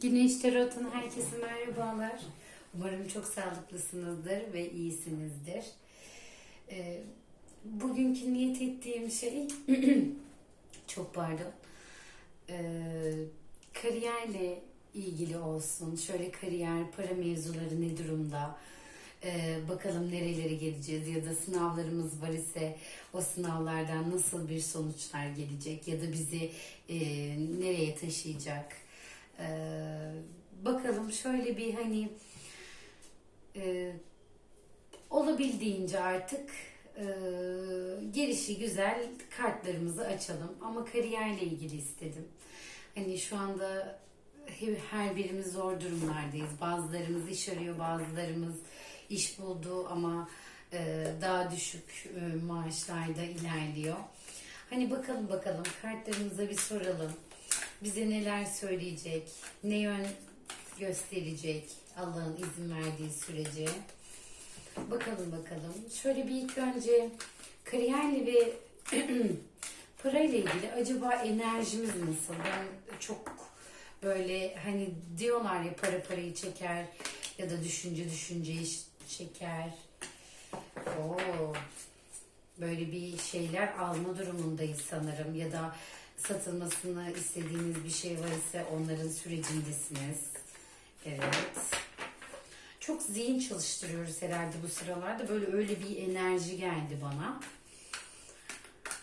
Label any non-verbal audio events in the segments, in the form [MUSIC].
Güneş Tarot'un herkese merhabalar. Umarım çok sağlıklısınızdır ve iyisinizdir. Ee, bugünkü niyet ettiğim şey, [CLEARS THROAT] çok pardon, ee, kariyerle ilgili olsun. Şöyle kariyer, para mevzuları ne durumda? Ee, bakalım nerelere geleceğiz ya da sınavlarımız var ise o sınavlardan nasıl bir sonuçlar gelecek ya da bizi nereye taşıyacak? Ee, bakalım şöyle bir hani e, olabildiğince artık e, gelişi güzel kartlarımızı açalım ama kariyerle ilgili istedim. Hani şu anda he- her birimiz zor durumlardayız. Bazılarımız iş arıyor, bazılarımız iş buldu ama e, daha düşük e, maaşlarda ilerliyor. Hani bakalım bakalım kartlarımıza bir soralım. Bize neler söyleyecek, ne yön gösterecek Allah'ın izin verdiği sürece. Bakalım bakalım. Şöyle bir ilk önce kariyerle ve [CLEARS THROAT] parayla ilgili acaba enerjimiz nasıl? Ben çok böyle hani diyorlar ya para parayı çeker ya da düşünce düşünceyi çeker. Oo. Böyle bir şeyler alma durumundayız sanırım ya da satılmasını istediğiniz bir şey var ise onların sürecindesiniz. Evet. Çok zihin çalıştırıyoruz herhalde bu sıralarda. Böyle öyle bir enerji geldi bana.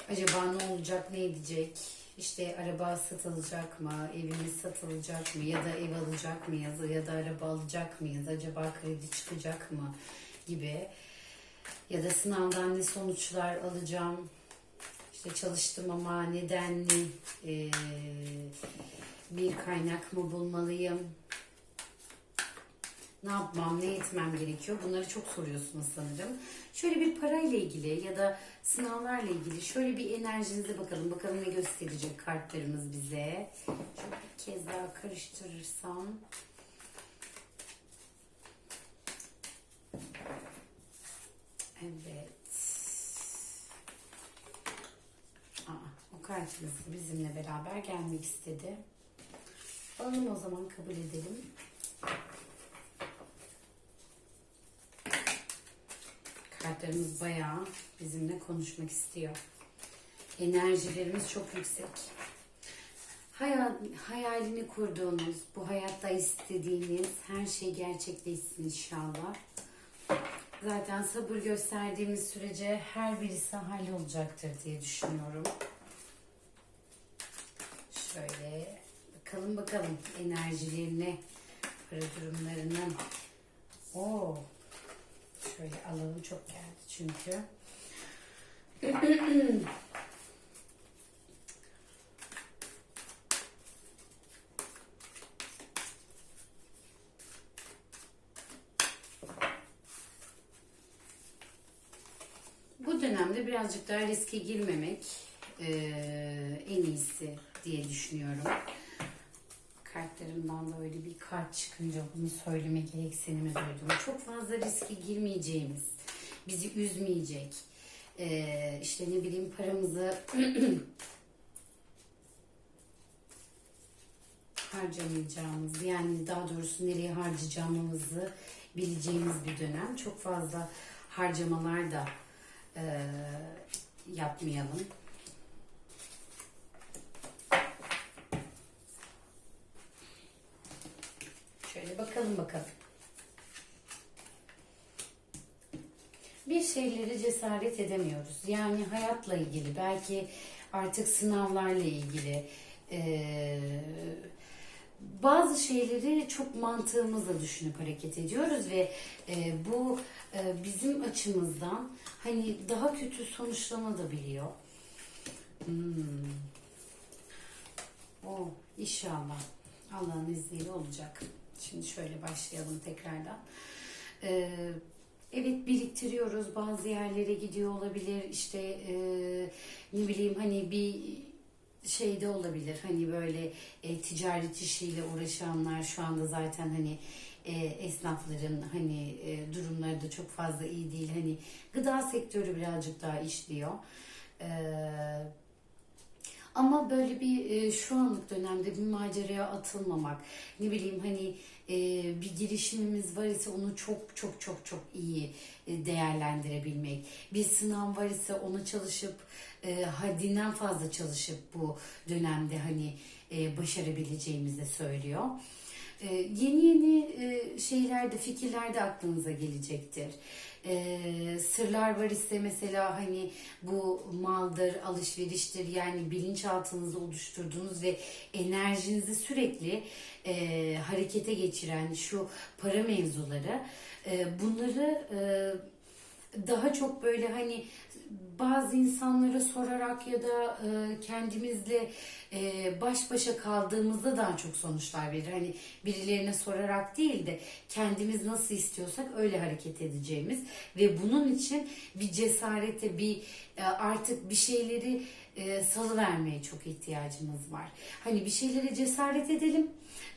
Acaba ne olacak, ne edecek? İşte araba satılacak mı? Evimiz satılacak mı? Ya da ev alacak mıyız? Ya da araba alacak mıyız? Acaba kredi çıkacak mı? Gibi. Ya da sınavdan ne sonuçlar alacağım? İşte çalıştım ama nedenli eee, bir kaynak mı bulmalıyım? Ne yapmam, ne etmem gerekiyor? Bunları çok soruyorsunuz sanırım. Şöyle bir parayla ilgili ya da sınavlarla ilgili şöyle bir enerjinize bakalım. Bakalım ne gösterecek kartlarımız bize. Şöyle bir kez daha karıştırırsam. Evet. O kartımız bizimle beraber gelmek istedi. Alalım o zaman kabul edelim. Kartlarımız bayağı bizimle konuşmak istiyor. Enerjilerimiz çok yüksek. Hayal, hayalini kurduğunuz, bu hayatta istediğiniz her şey gerçekleşsin inşallah. Zaten sabır gösterdiğimiz sürece her birisi hallolacaktır diye düşünüyorum. Şöyle bakalım bakalım enerjilerine, para durumlarının. Oo, şöyle alalım çok geldi çünkü. [CLEARS THROAT] Bu dönemde birazcık daha riske girmemek eee, en iyisi diye düşünüyorum. Kartlarımdan da öyle bir kart çıkınca bunu söyleme gereksinimi duydum. Çok fazla riske girmeyeceğimiz, bizi üzmeyecek, eee, işte ne bileyim paramızı [CLEARS THROAT] harcamayacağımız yani daha doğrusu nereye harcayacağımızı bileceğimiz bir dönem. Çok fazla harcamalar da eee, yapmayalım. Şöyle bakalım bakalım. Bir şeyleri cesaret edemiyoruz. Yani hayatla ilgili, belki artık sınavlarla ilgili, eee, bazı şeyleri çok mantığımızla düşünüp hareket ediyoruz ve e, bu e, bizim açımızdan hani daha kötü sonuçlanabiliyor. Hmm. O inşallah Allah'ın izniyle olacak. Şimdi şöyle başlayalım tekrardan. Ee, evet biriktiriyoruz. Bazı yerlere gidiyor olabilir. İşte e, ne bileyim hani bir şeyde olabilir. Hani böyle e, ticaret işiyle uğraşanlar şu anda zaten hani e, esnafların hani e, durumları da çok fazla iyi değil. Hani gıda sektörü birazcık daha işliyor. Ee, Ama böyle bir e, şu anlık dönemde bir maceraya atılmamak, ne bileyim hani e, bir girişimimiz var ise onu çok çok çok çok iyi e, değerlendirebilmek. Bir sınav var ise ona çalışıp e, haddinden fazla çalışıp bu dönemde hani e, başarabileceğimizi söylüyor. E, yeni yeni e, şeyler aklınıza gelecektir. E, sırlar var ise mesela hani bu maldır, alışveriştir yani bilinçaltınızda oluşturduğunuz ve enerjinizi sürekli e, harekete geçiren şu para mevzuları e, bunları e, daha çok böyle hani bazı insanlara sorarak ya da e, kendimizle e, baş başa kaldığımızda daha çok sonuçlar verir. Hani birilerine sorarak değil de kendimiz nasıl istiyorsak öyle hareket edeceğimiz ve bunun için bir cesarete, bir e, artık bir şeyleri e, salıvermeye çok ihtiyacımız var. Hani bir şeylere cesaret edelim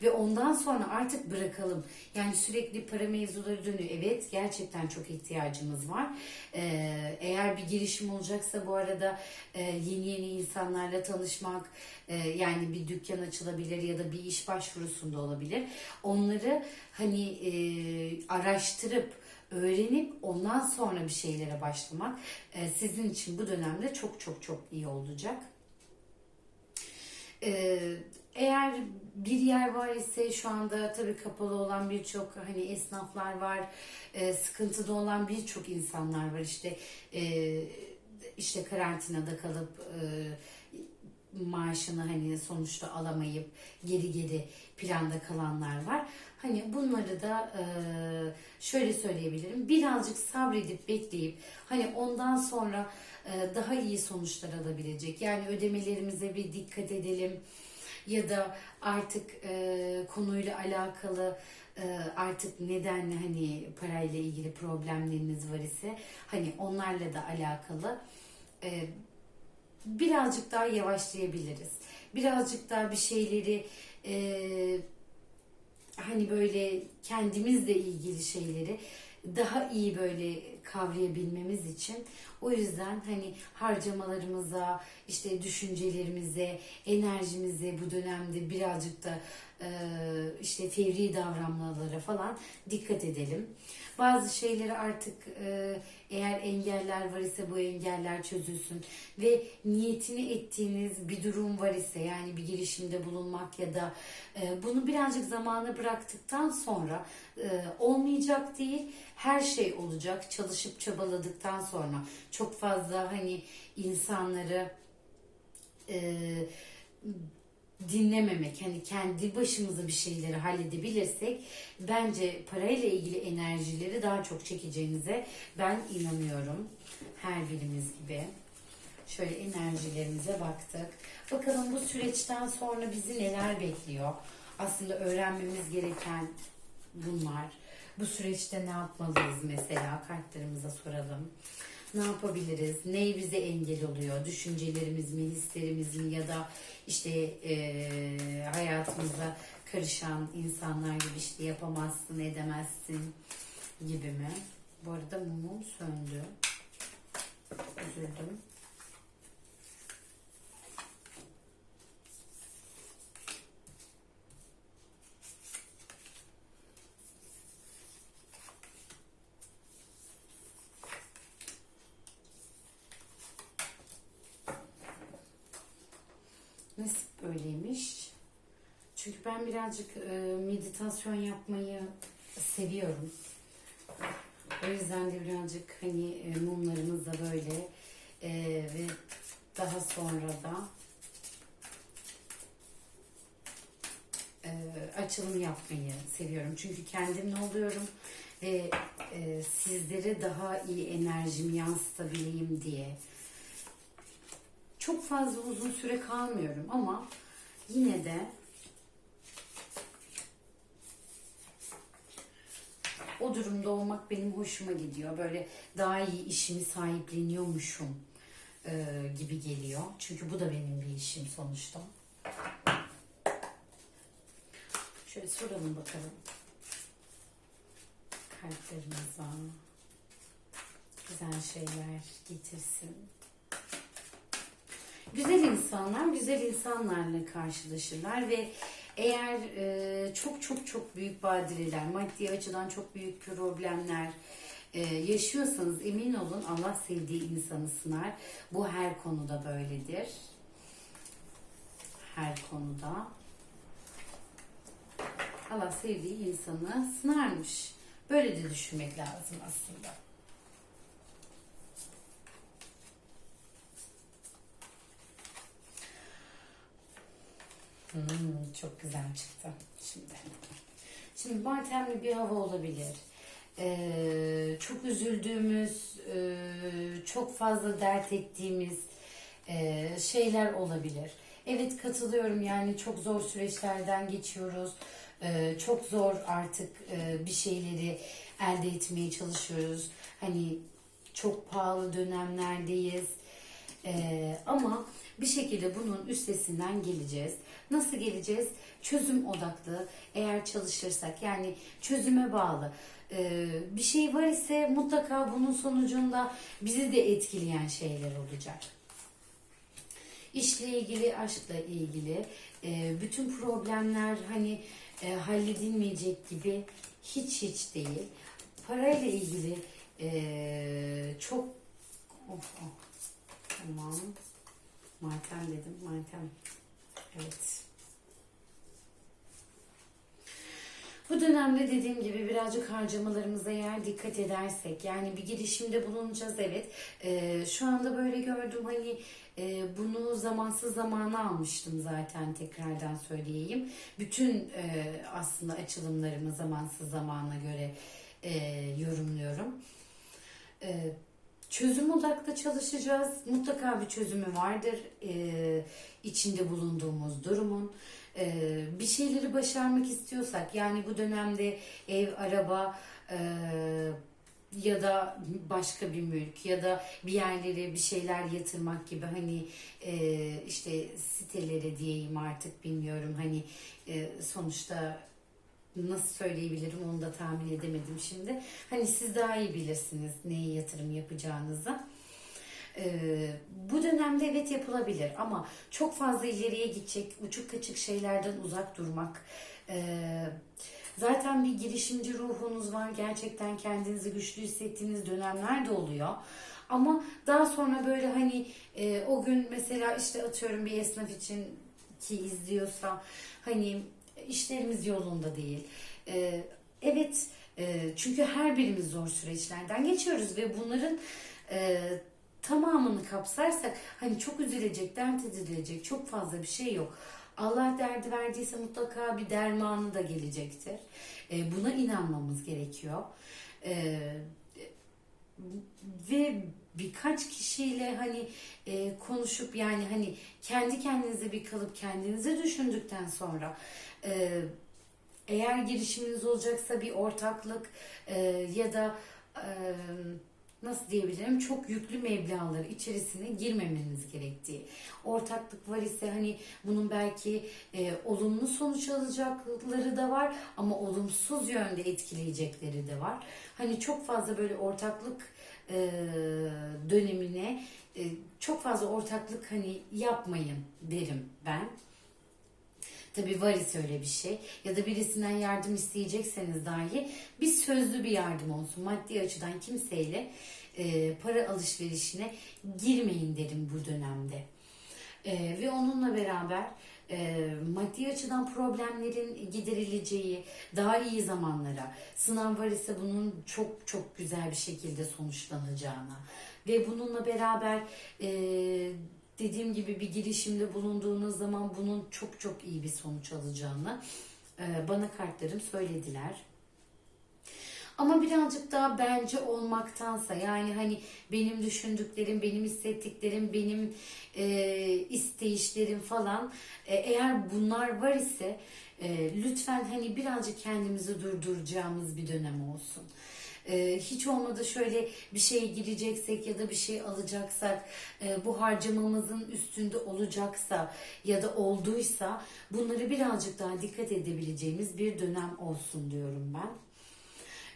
ve ondan sonra artık bırakalım. Yani sürekli para mevzuları dönüyor. Evet gerçekten çok ihtiyacımız var. Ee, eğer bir girişim olacaksa bu arada e, yeni yeni insanlarla tanışmak, e, yani bir dükkan açılabilir ya da bir iş başvurusunda olabilir. Onları hani e, araştırıp öğrenip ondan sonra bir şeylere başlamak e, sizin için bu dönemde çok çok çok iyi olacak. Ee, eğer bir yer var ise şu anda tabii kapalı olan birçok hani esnaflar var, e, sıkıntıda olan birçok insanlar var işte e, işte karantinada kalıp e, maaşını hani sonuçta alamayıp geri geri planda kalanlar var. Hani bunları da e, şöyle söyleyebilirim. Birazcık sabredip bekleyip hani ondan sonra e, daha iyi sonuçlar alabilecek. Yani ödemelerimize bir dikkat edelim ya da artık e, konuyla alakalı e, artık nedenle hani parayla ilgili problemleriniz var ise hani onlarla da alakalı e, birazcık daha yavaşlayabiliriz. Birazcık daha bir şeyleri e, hani böyle kendimizle ilgili şeyleri daha iyi böyle kavrayabilmemiz için o yüzden hani harcamalarımıza, işte düşüncelerimize, enerjimize bu dönemde birazcık da e, işte fevri davranmalara falan dikkat edelim. Bazı şeyleri artık e, eğer engeller var ise bu engeller çözülsün ve niyetini ettiğiniz bir durum var ise yani bir girişimde bulunmak ya da e, bunu birazcık zamana bıraktıktan sonra e, olmayacak değil her şey olacak çalışıp çabaladıktan sonra çok fazla hani insanları e, dinlememek hani kendi başımıza bir şeyleri halledebilirsek bence parayla ilgili enerjileri daha çok çekeceğinize ben inanıyorum her birimiz gibi. Şöyle enerjilerimize baktık. Bakalım bu süreçten sonra bizi neler bekliyor? Aslında öğrenmemiz gereken bunlar. Bu süreçte ne yapmalıyız mesela? Kartlarımıza soralım. Ne yapabiliriz? Ne bize engel oluyor? Düşüncelerimiz mi, hislerimiz mi ya da işte e, hayatımıza karışan insanlar gibi işte yapamazsın, edemezsin gibi mi? Bu arada mumum söndü. Üzüldüm. Nasip böyleymiş. Çünkü ben birazcık e, meditasyon yapmayı seviyorum. O yüzden de birazcık hani e, mumlarımız da böyle e, ve daha sonra da e, açılım yapmayı seviyorum. Çünkü kendimle oluyorum ve e, sizlere daha iyi enerjimi yansıtabileyim diye çok fazla uzun süre kalmıyorum ama yine de o durumda olmak benim hoşuma gidiyor. Böyle daha iyi işimi sahipleniyormuşum e, gibi geliyor. Çünkü bu da benim bir işim sonuçta. Şöyle soralım bakalım. Kalplerimize güzel şeyler getirsin. Güzel insanlar güzel insanlarla karşılaşırlar ve eğer e, çok çok çok büyük badireler, maddi açıdan çok büyük problemler e, yaşıyorsanız emin olun Allah sevdiği insanı sınar. Bu her konuda böyledir. Her konuda. Allah sevdiği insanı sınarmış. Böyle de düşünmek lazım aslında. Hmm, çok güzel çıktı şimdi. Şimdi matemli bir hava olabilir. Ee, çok üzüldüğümüz, e, çok fazla dert ettiğimiz e, şeyler olabilir. Evet katılıyorum yani çok zor süreçlerden geçiyoruz. Ee, çok zor artık e, bir şeyleri elde etmeye çalışıyoruz. Hani çok pahalı dönemlerdeyiz. Ee, ama bir şekilde bunun üstesinden geleceğiz. Nasıl geleceğiz? Çözüm odaklı eğer çalışırsak yani çözüme bağlı. Ee, bir şey var ise mutlaka bunun sonucunda bizi de etkileyen şeyler olacak. İşle ilgili, aşkla ilgili e, bütün problemler hani e, halledilmeyecek gibi hiç hiç değil. Parayla ilgili e, çok of, of. Tamam. Matem dedim. Matem. Evet. Bu dönemde dediğim gibi birazcık harcamalarımıza eğer dikkat edersek yani bir girişimde bulunacağız evet. Ee, şu anda böyle gördüm hani e, bunu zamansız zamana almıştım zaten tekrardan söyleyeyim. Bütün e, aslında açılımlarımı zamansız zamana göre e, yorumluyorum. E, Çözüm odaklı çalışacağız. Mutlaka bir çözümü vardır ee, içinde bulunduğumuz durumun. Ee, bir şeyleri başarmak istiyorsak yani bu dönemde ev, araba e, ya da başka bir mülk ya da bir yerlere bir şeyler yatırmak gibi hani e, işte sitelere diyeyim artık bilmiyorum hani e, sonuçta nasıl söyleyebilirim onu da tahmin edemedim şimdi. Hani siz daha iyi bilirsiniz neye yatırım yapacağınızı. Ee, bu dönemde evet yapılabilir ama çok fazla ileriye gidecek, uçuk kaçık şeylerden uzak durmak. Ee, zaten bir girişimci ruhunuz var. Gerçekten kendinizi güçlü hissettiğiniz dönemler de oluyor. Ama daha sonra böyle hani e, o gün mesela işte atıyorum bir esnaf için ki izliyorsa hani işlerimiz yolunda değil. Ee, evet e, çünkü her birimiz zor süreçlerden geçiyoruz ve bunların e, tamamını kapsarsak hani çok üzülecek, dert edilecek çok fazla bir şey yok. Allah derdi verdiyse mutlaka bir dermanı da gelecektir. E, buna inanmamız gerekiyor. E, ve birkaç kişiyle hani e, konuşup yani hani kendi kendinize bir kalıp kendinize düşündükten sonra e, eğer girişiminiz olacaksa bir ortaklık e, ya da e, nasıl diyebilirim çok yüklü meblağlar içerisine girmemeniz gerektiği. Ortaklık var ise hani bunun belki e, olumlu sonuç alacakları da var ama olumsuz yönde etkileyecekleri de var. Hani çok fazla böyle ortaklık e, dönemine e, çok fazla ortaklık hani yapmayın derim ben. Tabi var ise öyle bir şey ya da birisinden yardım isteyecekseniz dahi bir sözlü bir yardım olsun. Maddi açıdan kimseyle e, para alışverişine girmeyin derim bu dönemde. E, ve onunla beraber e, maddi açıdan problemlerin giderileceği daha iyi zamanlara, sınav var ise bunun çok çok güzel bir şekilde sonuçlanacağına ve bununla beraber e, dediğim gibi bir girişimde bulunduğunuz zaman bunun çok çok iyi bir sonuç alacağını e, bana kartlarım söylediler. Ama birazcık daha bence olmaktansa yani hani benim düşündüklerim, benim hissettiklerim, benim e, isteyişlerim falan e, eğer bunlar var ise e, lütfen hani birazcık kendimizi durduracağımız bir dönem olsun. E, hiç olmadı şöyle bir şeye gireceksek ya da bir şey alacaksak e, bu harcamamızın üstünde olacaksa ya da olduysa bunları birazcık daha dikkat edebileceğimiz bir dönem olsun diyorum ben.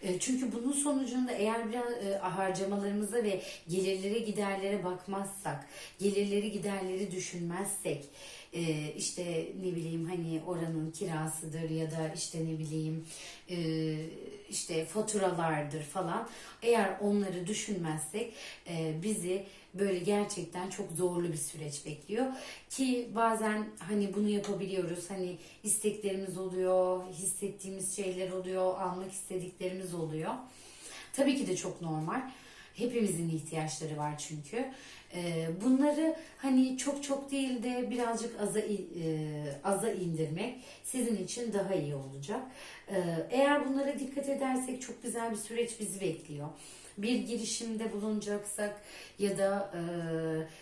E, Çünkü bunun sonucunda eğer biraz e, harcamalarımıza ve gelirlere giderlere bakmazsak, gelirleri giderleri düşünmezsek, e, işte ne bileyim hani oranın kirasıdır ya da işte ne bileyim e, işte faturalardır falan. Eğer onları düşünmezsek e, bizi böyle gerçekten çok zorlu bir süreç bekliyor. Ki bazen hani bunu yapabiliyoruz. Hani isteklerimiz oluyor hissettiğimiz şeyler oluyor almak istediklerimiz oluyor. Tabii ki de çok normal. Hepimizin ihtiyaçları var çünkü bunları hani çok çok değil de birazcık aza e, aza indirmek sizin için daha iyi olacak Ee, eğer bunlara dikkat edersek çok güzel bir süreç bizi bekliyor bir girişimde bulunacaksak ya da e,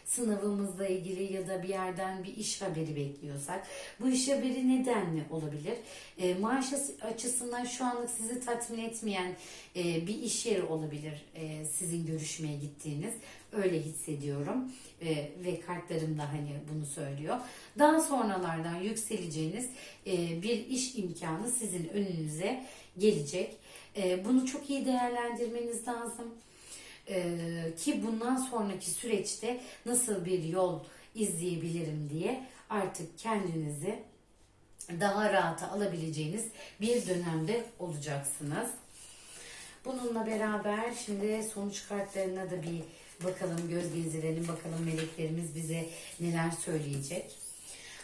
sınavımızla ilgili ya da bir yerden bir iş haberi bekliyorsak bu iş haberi nedenli olabilir? E, maaş açısından şu anlık sizi tatmin etmeyen e, bir iş yeri olabilir e, sizin görüşmeye gittiğiniz. Öyle hissediyorum E, ve kartlarım da hani bunu söylüyor. Daha sonralardan yükseleceğiniz e, bir iş imkanı sizin önünüze gelecek. E, bunu çok iyi değerlendirmeniz lazım. E, ki bundan sonraki süreçte nasıl bir yol izleyebilirim diye artık kendinizi daha rahata alabileceğiniz bir dönemde olacaksınız. Bununla beraber şimdi sonuç kartlarına da bir bakalım, göz gezdirelim. Bakalım meleklerimiz bize neler söyleyecek.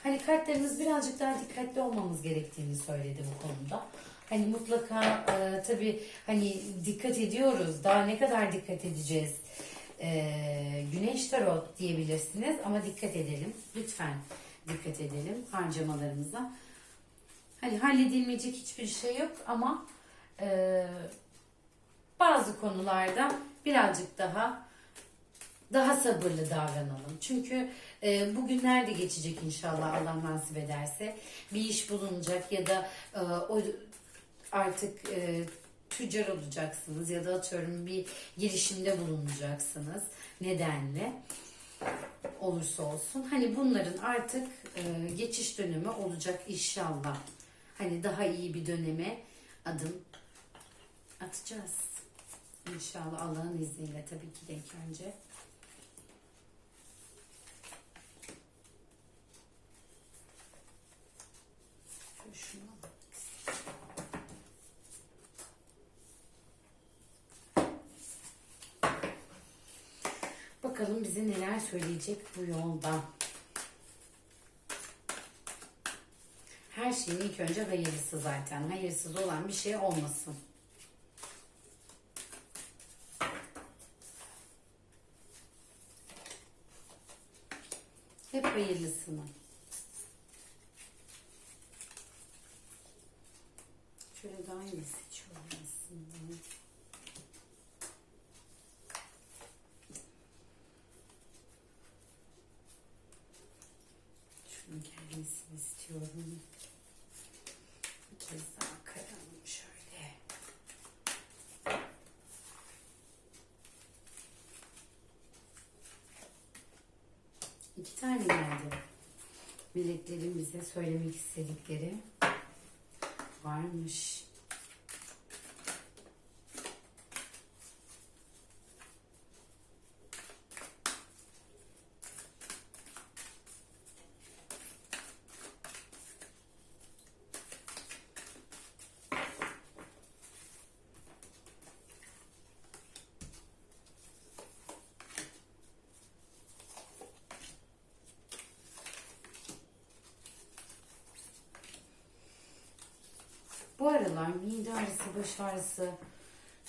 Hani kartlarımız birazcık daha dikkatli olmamız gerektiğini söyledi bu konuda. Hani mutlaka e, tabii hani dikkat ediyoruz. Daha ne kadar dikkat edeceğiz? E, güneş tarot diyebilirsiniz ama dikkat edelim. Lütfen dikkat edelim harcamalarımıza. Hani halledilmeyecek hiçbir şey yok ama e, bazı konularda birazcık daha daha sabırlı davranalım. Çünkü e, bugünler de geçecek inşallah Allah nasip ederse. Bir iş bulunacak ya da e, o artık e, tüccar olacaksınız ya da atıyorum bir girişimde bulunacaksınız. Nedenle olursa olsun. Hani bunların artık e, geçiş dönemi olacak inşallah. Hani daha iyi bir döneme adım atacağız. İnşallah Allah'ın izniyle tabii ki de önce. Şöyle şunu alalım. Bakalım bize neler söyleyecek bu yolda. Her şeyin ilk önce hayırlısı zaten. Hayırsız olan bir şey olmasın. Hep hayırlısını. Şöyle daha iyi seçiyorum aslında. Şunun gelmesini istiyorum. Bir kez daha karalım şöyle. İki tane geldi. Meleklerin bize söylemek istedikleri varmış. Bu aralar mide ağrısı, baş ağrısı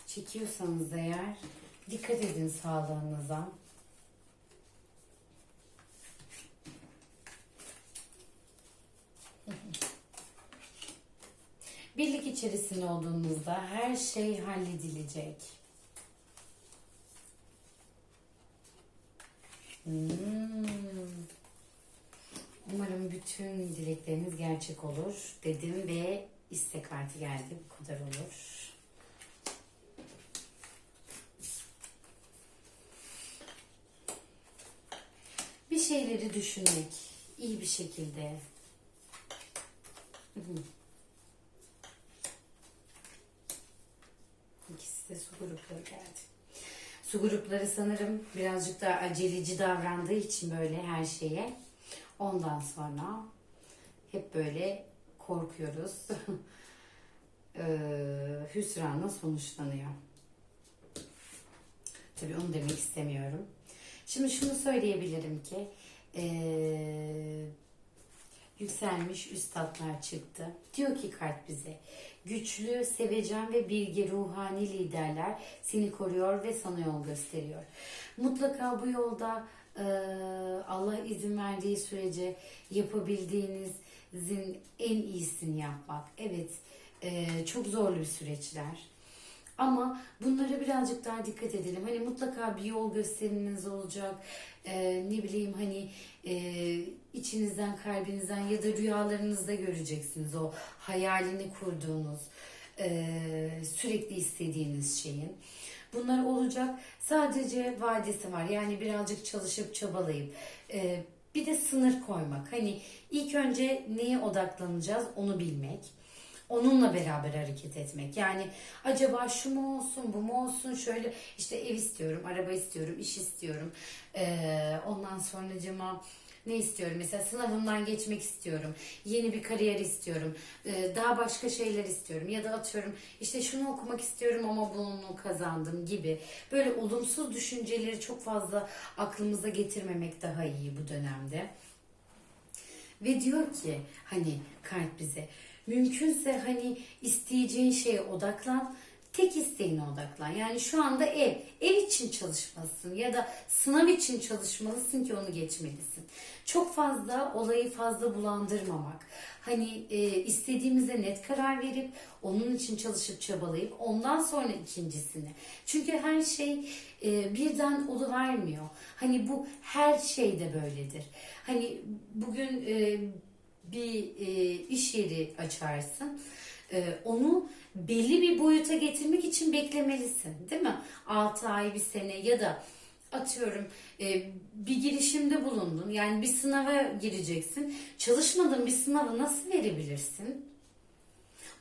çekiyorsanız eğer dikkat edin sağlığınıza. [LAUGHS] Birlik içerisinde olduğunuzda her şey halledilecek. Hmm. Umarım bütün dilekleriniz gerçek olur dedim ve istek kartı geldi. Bu kadar olur. Bir şeyleri düşünmek iyi bir şekilde. Hı hı. su grupları geldi. Su grupları sanırım birazcık daha aceleci davrandığı için böyle her şeye. Ondan sonra hep böyle korkuyoruz. [LAUGHS] Ee, hüsranla sonuçlanıyor. Tabii onu demek istemiyorum. Şimdi şunu söyleyebilirim ki ee, yükselmiş üstadlar çıktı. Diyor ki kart bize güçlü, sevecen ve bilgi ruhani liderler seni koruyor ve sana yol gösteriyor. Mutlaka bu yolda ee, Allah izin verdiği sürece yapabildiğinizin en iyisini yapmak. Evet, ee, çok zorlu bir süreçler. Ama bunlara birazcık daha dikkat edelim. Hani mutlaka bir yol gösteriminiz olacak. Ee, ne bileyim hani e, içinizden, kalbinizden ya da rüyalarınızda göreceksiniz o hayalini kurduğunuz, e, sürekli istediğiniz şeyin. Bunlar olacak. Sadece vadesi var. Yani birazcık çalışıp çabalayıp e, bir de sınır koymak. Hani ilk önce neye odaklanacağız onu bilmek onunla beraber hareket etmek. Yani acaba şu mu olsun, bu mu olsun, şöyle işte ev istiyorum, araba istiyorum, iş istiyorum. Ee, ondan sonra cama ne istiyorum? Mesela sınavımdan geçmek istiyorum. Yeni bir kariyer istiyorum. Ee, daha başka şeyler istiyorum. Ya da atıyorum işte şunu okumak istiyorum ama bunu kazandım gibi. Böyle olumsuz düşünceleri çok fazla aklımıza getirmemek daha iyi bu dönemde. Ve diyor ki hani kalp bize mümkünse hani isteyeceğin şeye odaklan. Tek isteğine odaklan. Yani şu anda ev, ev için çalışmalısın ya da sınav için çalışmalısın ki onu geçmelisin. Çok fazla olayı fazla bulandırmamak. Hani e, istediğimize net karar verip onun için çalışıp çabalayıp ondan sonra ikincisini. Çünkü her şey e, birden oluvermiyor. Hani bu her şeyde böyledir. Hani bugün e, bir e, iş yeri açarsın. E, onu belli bir boyuta getirmek için beklemelisin değil mi? 6 ay, bir sene ya da atıyorum e, bir girişimde bulundun. Yani bir sınava gireceksin. Çalışmadığın bir sınavı nasıl verebilirsin?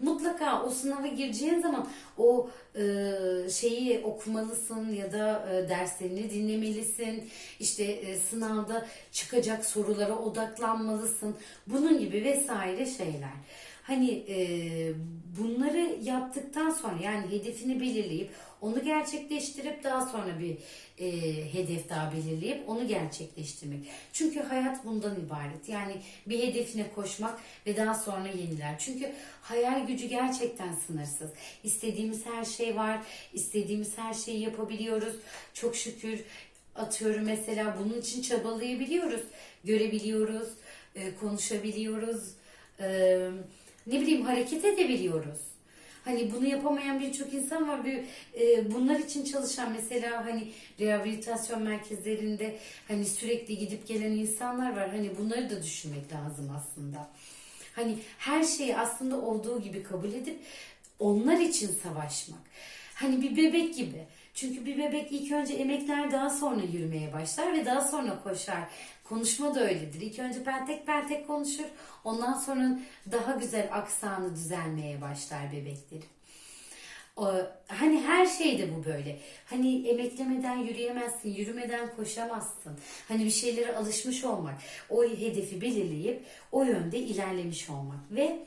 Mutlaka o sınava gireceğin zaman o e, şeyi okumalısın ya da e, derslerini dinlemelisin. İşte e, sınavda çıkacak sorulara odaklanmalısın. Bunun gibi vesaire şeyler. Hani e, bunları yaptıktan sonra yani hedefini belirleyip onu gerçekleştirip daha sonra bir e, hedef daha belirleyip onu gerçekleştirmek. Çünkü hayat bundan ibaret. Yani bir hedefine koşmak ve daha sonra yeniler. Çünkü hayal gücü gerçekten sınırsız. İstediğimiz her şey var. İstediğimiz her şeyi yapabiliyoruz. Çok şükür atıyorum mesela bunun için çabalayabiliyoruz. Görebiliyoruz, e, konuşabiliyoruz. Ne bileyim hareket edebiliyoruz. Hani bunu yapamayan birçok insan var. Bir, e, bunlar için çalışan mesela hani rehabilitasyon merkezlerinde hani sürekli gidip gelen insanlar var. Hani bunları da düşünmek lazım aslında. Hani her şeyi aslında olduğu gibi kabul edip onlar için savaşmak. Hani bir bebek gibi. Çünkü bir bebek ilk önce emekler daha sonra yürümeye başlar ve daha sonra koşar. Konuşma da öyledir. İlk önce pentek pentek konuşur. Ondan sonra daha güzel aksanı düzelmeye başlar bebeklerin. O, hani her şeyde bu böyle. Hani emeklemeden yürüyemezsin, yürümeden koşamazsın. Hani bir şeylere alışmış olmak, o hedefi belirleyip o yönde ilerlemiş olmak ve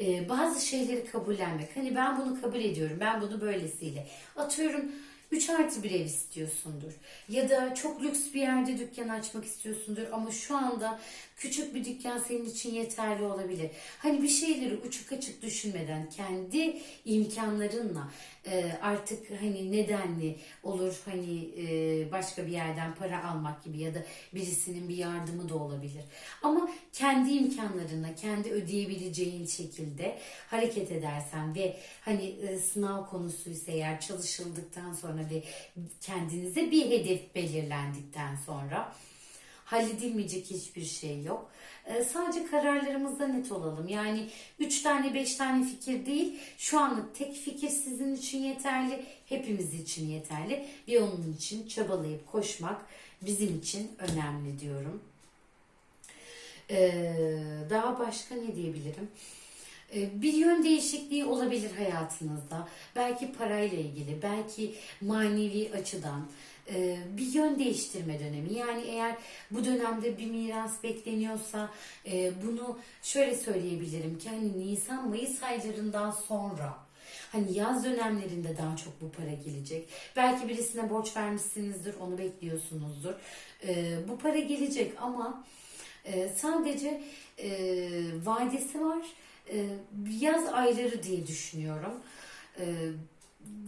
e, bazı şeyleri kabullenmek. Hani ben bunu kabul ediyorum, ben bunu böylesiyle. Atıyorum 3 artı bir ev istiyorsundur. Ya da çok lüks bir yerde dükkan açmak istiyorsundur ama şu anda küçük bir dükkan senin için yeterli olabilir. Hani bir şeyleri uçuk açık düşünmeden kendi imkanlarınla e, artık hani nedenli olur hani e, başka bir yerden para almak gibi ya da birisinin bir yardımı da olabilir. Ama kendi imkanlarına, kendi ödeyebileceğin şekilde hareket edersen ve hani e, sınav konusuysa eğer çalışıldıktan sonra ve kendinize bir hedef belirlendikten sonra halledilmeyecek hiçbir şey yok. Ee, sadece kararlarımızda net olalım. Yani 3 tane 5 tane fikir değil. Şu anlık tek fikir sizin için yeterli. Hepimiz için yeterli. Ve onun için çabalayıp koşmak bizim için önemli diyorum. Ee, daha başka ne diyebilirim? E, Bir yön değişikliği olabilir hayatınızda. Belki parayla ilgili, belki manevi açıdan e, bir yön değiştirme dönemi. Yani eğer bu dönemde bir miras bekleniyorsa e, bunu şöyle söyleyebilirim ki hani Nisan Mayıs aylarından sonra Hani yaz dönemlerinde daha çok bu para gelecek. Belki birisine borç vermişsinizdir, onu bekliyorsunuzdur. E, bu para gelecek ama sadece vadesi var. Yaz ayları diye düşünüyorum. E,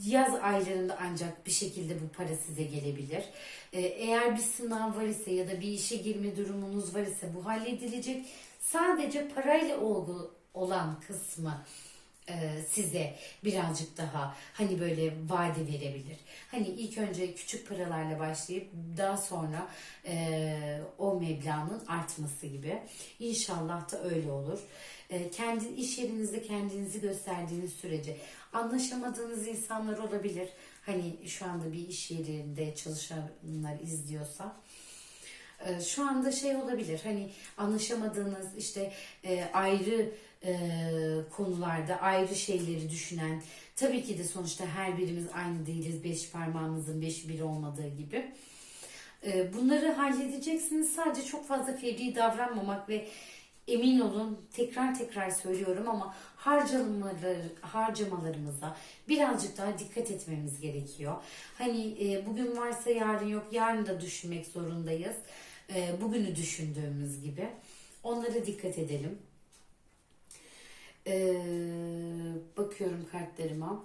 yaz aylarında ancak bir şekilde bu para size gelebilir. E, eğer bir sınav var ise ya da bir işe girme durumunuz var ise bu halledilecek. Sadece parayla olgu, olan kısmı e, size birazcık daha hani böyle vade verebilir. Hani ilk önce küçük paralarla başlayıp daha sonra e, o meblağın artması gibi. İnşallah da öyle olur. E, kendi iş yerinizde kendinizi gösterdiğiniz sürece anlaşamadığınız insanlar olabilir. Hani şu anda bir iş yerinde çalışanlar izliyorsa. E, şu anda şey olabilir. Hani anlaşamadığınız işte e, ayrı e, konularda ayrı şeyleri düşünen tabii ki de sonuçta her birimiz aynı değiliz. Beş parmağımızın beşi bir olmadığı gibi. E, bunları halledeceksiniz. Sadece çok fazla fevri davranmamak ve emin olun tekrar tekrar söylüyorum ama harcamaları, harcamalarımıza birazcık daha dikkat etmemiz gerekiyor. Hani e, bugün varsa yarın yok, yarın da düşünmek zorundayız. E, bugünü düşündüğümüz gibi. Onlara dikkat edelim. E, bakıyorum kartlarıma.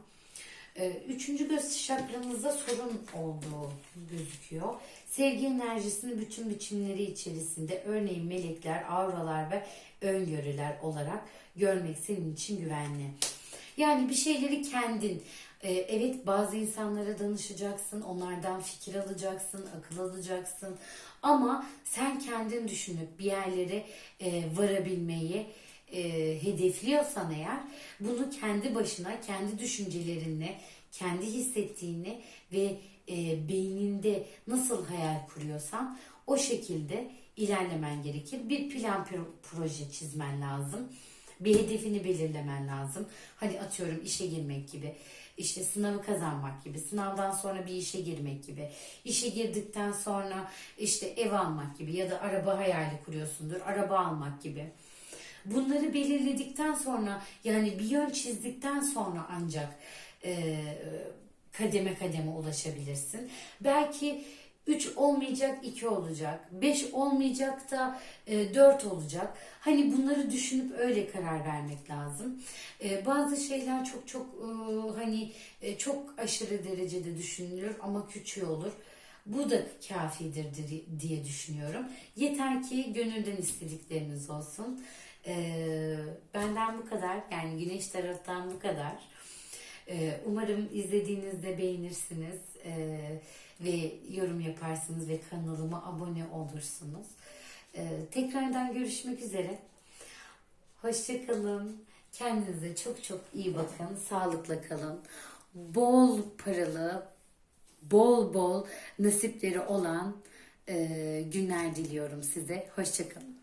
E, üçüncü göz çakranızda sorun olduğu gözüküyor. Sevgi enerjisini bütün biçimleri içerisinde örneğin melekler, auralar ve öngörüler olarak görmek senin için güvenli. Yani bir şeyleri kendin, e, evet bazı insanlara danışacaksın, onlardan fikir alacaksın, akıl alacaksın. Ama sen kendin düşünüp bir yerlere e, varabilmeyi e, hedefliyorsan eğer bunu kendi başına, kendi düşüncelerinle, kendi hissettiğini ve e, beyninde nasıl hayal kuruyorsan o şekilde ilerlemen gerekir. Bir plan pro- proje çizmen lazım. Bir hedefini belirlemen lazım. Hani atıyorum işe girmek gibi, işte sınavı kazanmak gibi, sınavdan sonra bir işe girmek gibi, işe girdikten sonra işte ev almak gibi ya da araba hayali kuruyorsundur, araba almak gibi. Bunları belirledikten sonra yani bir yön çizdikten sonra ancak e, kademe kademe ulaşabilirsin. Belki 3 olmayacak 2 olacak. 5 olmayacak da 4 olacak. Hani bunları düşünüp öyle karar vermek lazım. Bazı şeyler çok çok hani çok aşırı derecede düşünülür ama küçüğü olur. Bu da kafidir di- diye düşünüyorum. Yeter ki gönülden istedikleriniz olsun. E, benden bu kadar. Yani güneş taraftan bu kadar. Ee, Umarım izlediğinizde beğenirsiniz ee, ve yorum yaparsınız ve kanalıma abone olursunuz. Ee, Tekrardan görüşmek üzere. Hoşçakalın. Kendinize çok çok iyi bakın. Sağlıkla kalın. Bol paralı, bol bol nasipleri olan e, günler diliyorum size. Hoşçakalın.